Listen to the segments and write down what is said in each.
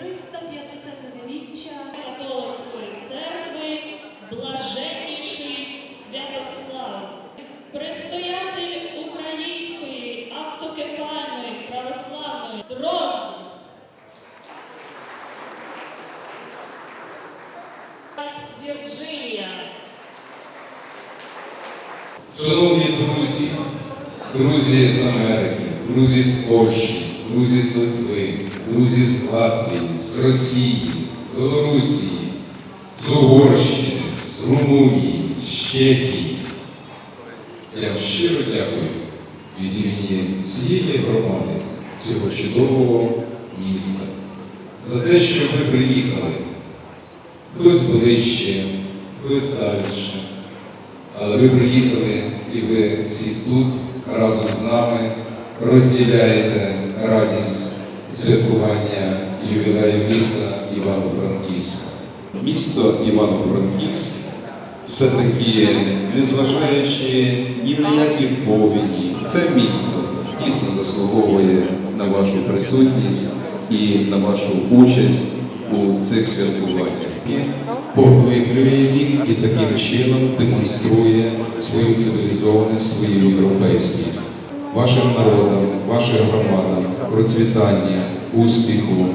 урочистому святкуванні 350-річчя католицької церкви блаженніший Святослав, предстоятель Української автокефальної православної Дрозд Вірджинія. Шановні друзі, друзі з Америки, друзі з Польщі, друзі з Литви, друзі з Латвії, з Росії, з Білорусі, з Угорщини, з Румунії, з Чехії. Я вам щиро дякую від імені всієї громади цього чудового міста за те, що ви приїхали. Хтось ближче, хтось далі. Але ви приїхали і ви всі тут разом з нами розділяєте радість святкування ювілею міста Івано-Франківська. Місто Івано-Франківськ все-таки, незважаючи ні на які повіді, це місто дійсно заслуговує на вашу присутність і на вашу участь у цих святкуваннях. Поглиблює їх і таким чином демонструє свою цивілізованість, свою європейськість. Вашим народам, вашим громадам процвітання, успіху,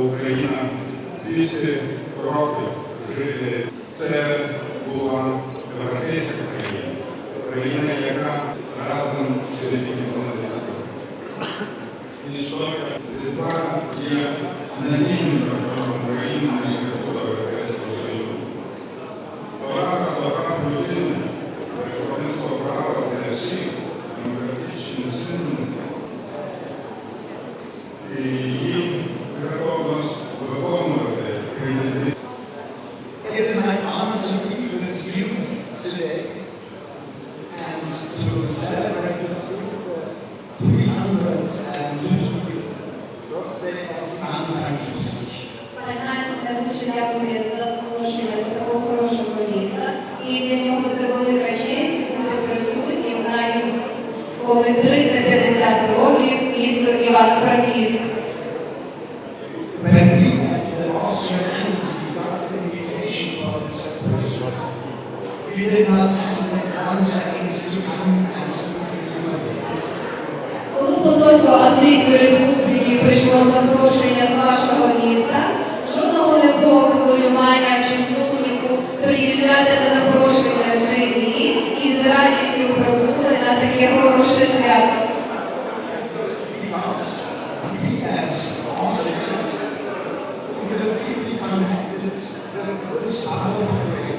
Україна 200 років жили. Це була європейська країна, країна, яка разом сьогодні понадиться. Історія Литва є на шляху до to celebrate with you the 350th birthday of Anne Frankivsk. Ганна дуже дякує за запрошення до такого хорошого міста. І для нього це велика честь бути присутнім на коли 350 років місто Івано-Франківськ. Коли посольство Австрійської республіки прийшло запрошення з вашого міста, жодного не було хвилювання чи сумніву приїжджати на запрошення живі і з радістю прибули на таке хороше свято. Because with this part of Ukraine,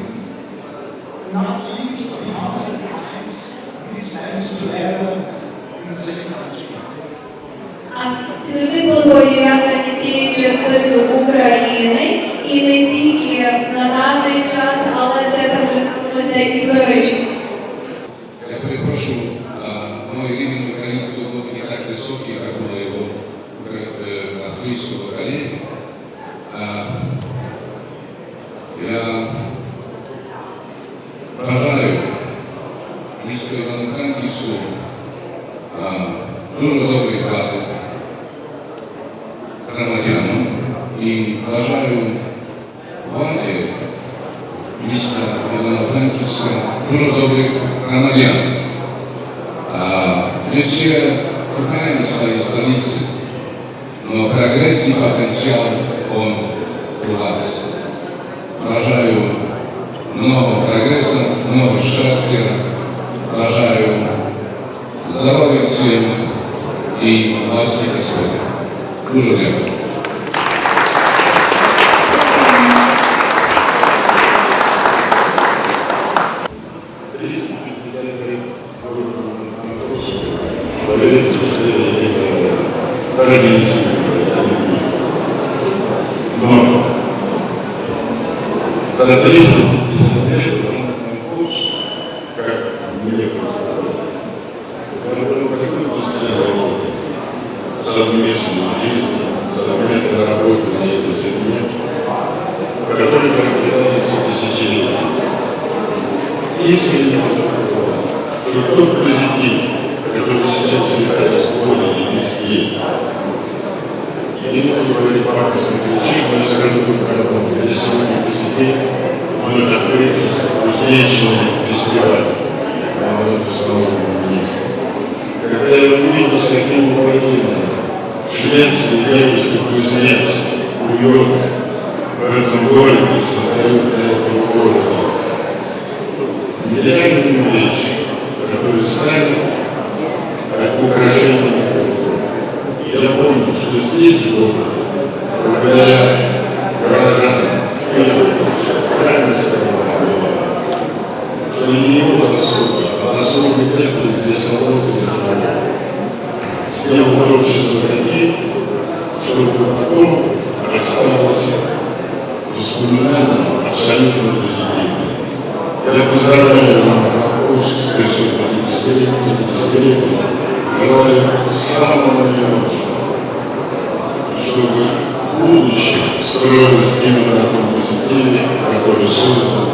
not least because it ties these lands together in the same country. А були пов'язані з цією частиною України і не тільки на даний час, але це там вже історично. Я перепрошу, а, мой рівень української мови не так високий, як було його е, австрійського колеги. Я Івано-Франківську а, дуже доброї ради громадянам і бажаю влади міста Івано-Франківська дуже добрих громадян. А, Мы все кохаем свои столицы, но прогресс и потенциал, он у вас. Бажаю много прогресса, много счастья, бажаю здоров'я и і власне Господь. Дуже дякую. Но за 30 десятилетий он получит, как нелепо совместную жизнь, совместную работу на этой земле, которая проявляется тысячелетиями. И искренне хочу что тот позитив, который сейчас витает в городе, везде, я не буду говорить пафосных речей, но я скажу только одно. Я сегодня позитив, вновь открыт успешный фестиваль молодых министра. Когда я увидел, с каким упоением шведские девочки-кузнец уют в этом городе создают 350-летием, желаю самого наилучшего, чтобы будущее строилось именно на том позитиве, который создан